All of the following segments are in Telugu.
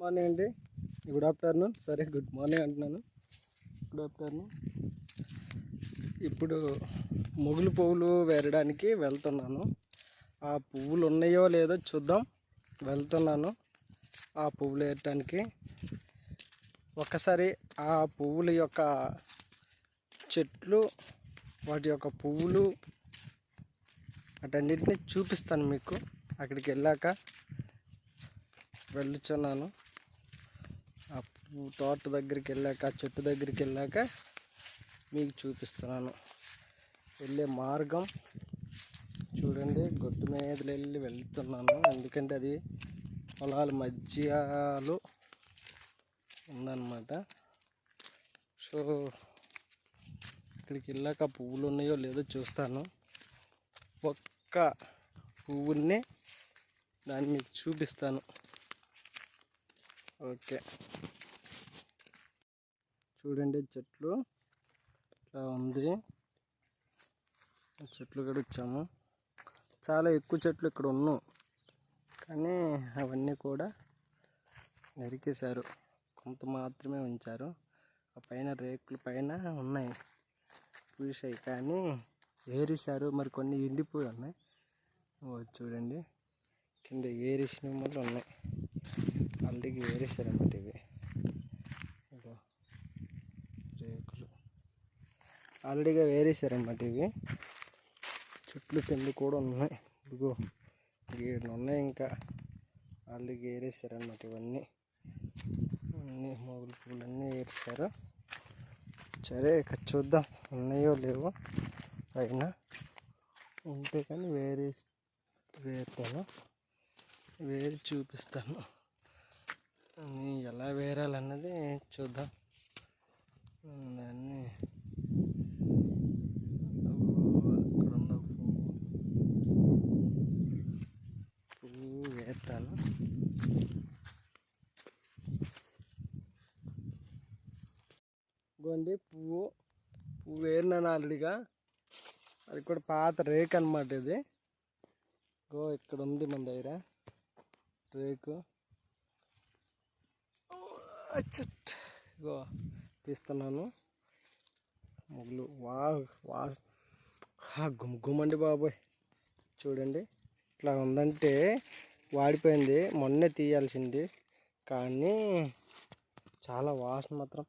మార్నింగ్ అండి. Good afternoon. సరే గుడ్ మార్నింగ్ అంటున్నాను. Good afternoon. ఇప్పుడు మొగులు పువ్వులు వేరడానికి వెళ్తున్నాను. ఆ పువ్వులు ఉన్నాయో లేదో చూద్దాం. వెళ్తున్నాను ఆ పువ్వులు వేయటానికి. ఒక్కసారి ఆ పువ్వుల యొక్క చెట్లు వాటి యొక్క పువ్వులు వాటన్నిటిని చూపిస్తాను మీకు. అక్కడికి వెళ్ళాక వెళ్ళుచున్నాను. తోట దగ్గరికి వెళ్ళాక చెట్టు దగ్గరికి వెళ్ళాక మీకు చూపిస్తున్నాను. వెళ్ళే మార్గం చూడండి గొడ్డు మీద వెళ్ళి వెళ్తున్నాను. ఎందుకంటే అది పొలాల మధ్యలో ఉందన్నమాట. సో ఇక్కడికి వెళ్ళాక పువ్వులు ఉన్నాయో లేదో చూస్తాను. ఒక్క పువ్వుల్ని దాన్ని మీకు చూపిస్తాను. ఓకే. చూడండి చెట్లు. ఇట్లా ఉంది. చెట్లు కూడా వచ్చాము. చాలా ఎక్కువ చెట్లు ఇక్కడ ఉన్నావు కానీ అవన్నీ కూడా నరికేశారు. కొంత మాత్రమే ఉంచారు. ఆ పైన రేకుల పైన ఉన్నాయి. పూసాయి. కానీ ఏరిశారు. మరి కొన్ని ఎండిపోయి ఉన్నాయి. చూడండి. కింద ఏరిసిన వల్ల ఉన్నాయి. ఆల్రెడీ ఏరేసారన్నమాట ఇవి ఇదో రేకులు ఆల్రెడీగా వేరేసారన్నమాట ఇవి. చెట్లు కింద కూడా ఉన్నాయి. ఇదిగో ఏడు ఉన్నాయి ఇంకా? ఆల్రెడీ ఏరేసారన్నమాట ఇవన్నీ. అన్నీ మొగులు పూలన్నీ ఏరేశారు సరే ఇక చూద్దాం ఉన్నాయో లేవో పైన. ఉంటే కానీ వేరే వేరుతాను వేరు చూపిస్తాను. ఎలా వేరాలన్నది చూద్దాం. దాన్ని అక్కడున్న పువ్వు పువ్వు వేస్తాను ఇగోండి పువ్వు పువ్వు ఏరినాను ఆల్రెడీగా అది కూడా పాత రేక్ అనమాట ఇది. గో ఇక్కడ ఉంది మన దగ్గర. రేకు. గో తీస్తున్నాను. ముగ్గులు. వా వా హా, గుమ్ గుమ్మండి బాబోయ్. చూడండి. ఇట్లా ఉందంటే వాడిపోయింది. మొన్నే తీయాల్సింది. కానీ చాలా వాసన మాత్రం.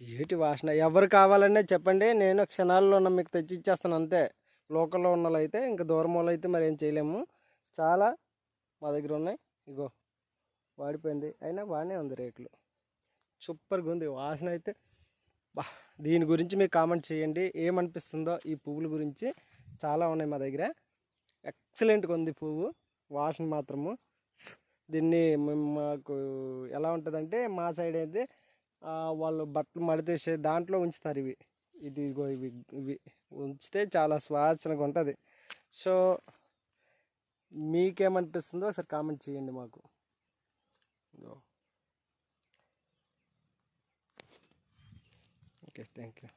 ఏటి వాసన? ఎవరు కావాలనే చెప్పండి. నేను క్షణాల్లో ఉన్న మీకు తెచ్చి ఇచ్చేస్తాను అంతే. లోకల్లో ఉన్న అయితే ఇంకా దూరం వాళ్ళు అయితే మరి ఏం చేయలేము. చాలా మా దగ్గర ఉన్నాయి. ఇగో వాడిపోయింది. అయినా బాగానే ఉంది రేట్లు. సూపర్గా ఉంది. వాసన అయితే బా దీని గురించి మీరు కామెంట్ చేయండి. ఏమనిపిస్తుందో ఈ పువ్వుల గురించి చాలా ఉన్నాయి మా దగ్గర. ఎక్సలెంట్గా ఉంది పువ్వు. వాసన మాత్రము. దీన్ని మాకు ఎలా ఉంటుందంటే మా సైడ్ అయితే వాళ్ళు బట్టలు మడితేసే దాంట్లో ఉంచుతారు ఇవి. ఇది ఇవి ఇవి. ఉంచితే చాలా స్వాచనగా ఉంటుంది. సో మీకేమనిపిస్తుందో ఒకసారి కామెంట్ చేయండి మాకు. Okay thank you